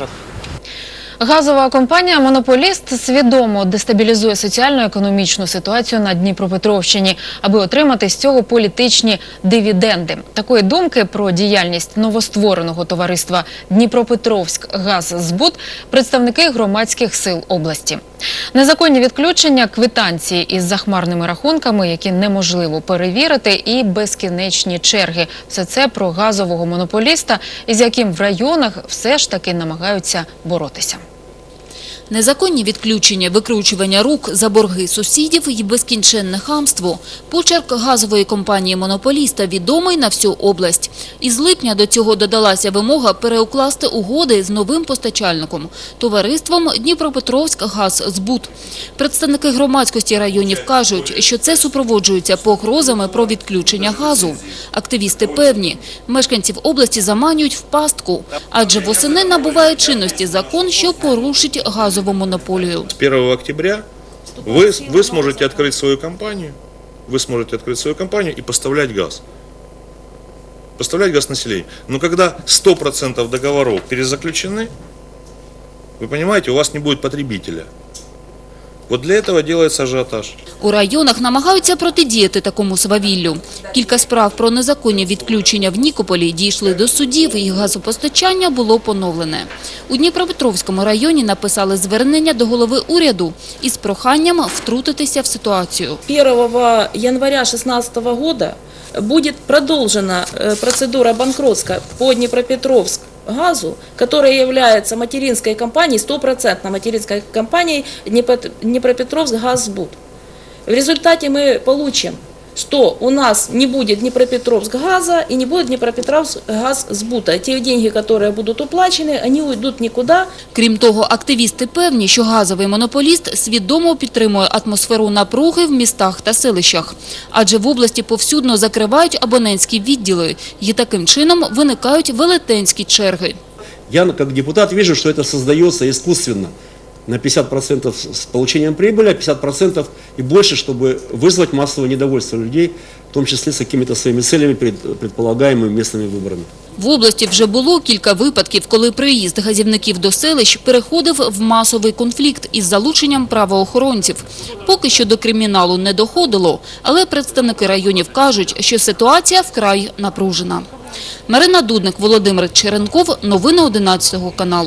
Uh Газова компанія Монополіст свідомо дестабілізує соціально-економічну ситуацію на Дніпропетровщині, аби отримати з цього політичні дивіденди. Такої думки про діяльність новоствореного товариства Дніпропетровськ Газзбут представники громадських сил області. Незаконні відключення, квитанції із захмарними рахунками, які неможливо перевірити, і безкінечні черги. Все це про газового монополіста, із яким в районах все ж таки намагаються боротися. Незаконні відключення, викручування рук за борги сусідів і безкінченне хамство. Почерк газової компанії «Монополіста» відомий на всю область. Із липня до цього додалася вимога переукласти угоди з новим постачальником – товариством «Дніпропетровськ Газзбут». Представники громадськості районів кажуть, що це супроводжується погрозами про відключення газу. Активісти певні, мешканців області заманюють в пастку, адже восени набуває чинності закон, що порушить газову монополію. С 1 октября вы, вы сможете открыть свою компанию, вы сможете открыть свою компанию и поставлять газ. Поставлять газ населению. Но когда 100% договоров перезаключены, вы понимаете, у вас не будет потребителя. Вот для этого делается ажиотаж. У районах намагаються протидіяти такому свавіллю. Кілька справ про незаконні відключення в Нікополі дійшли до судів і газопостачання було поновлене. У Дніпропетровському районі написали звернення до голови уряду із проханням втрутитися в ситуацію. 1 января 2016 года будет продолжена э, процедура банкротства по Днепропетровск газу, которая является материнской компанией, стопроцентно материнской компанией Днепро- Днепропетровск Газбуд. В результате мы получим, что у нас не будет Днепропетровск газа и не будет Днепропетровск газсбута. Те деньги, которые будут уплачены, они уйдут никуда, Крім того, активісти певні, що газовий монополіст свідомо підтримує атмосферу напруги в містах та селищах. Адже в області повсюдно закривають абонентські відділи і таким чином виникають велетенські черги. Я как депутат вижу, что это создается искусственно на 50% с получением прибыли, а 50% и больше, чтобы вызвать массовое недовольство людей, в том числе с какими-то своими целями, пред- предполагаемыми местными выборами. В області вже було кілька випадків, коли приїзд газівників до селищ переходив в масовий конфлікт із залученням правоохоронців. Поки що до криміналу не доходило, але представники районів кажуть, що ситуація вкрай напружена. Марина Дудник, Володимир Черенков. Новини 11 каналу.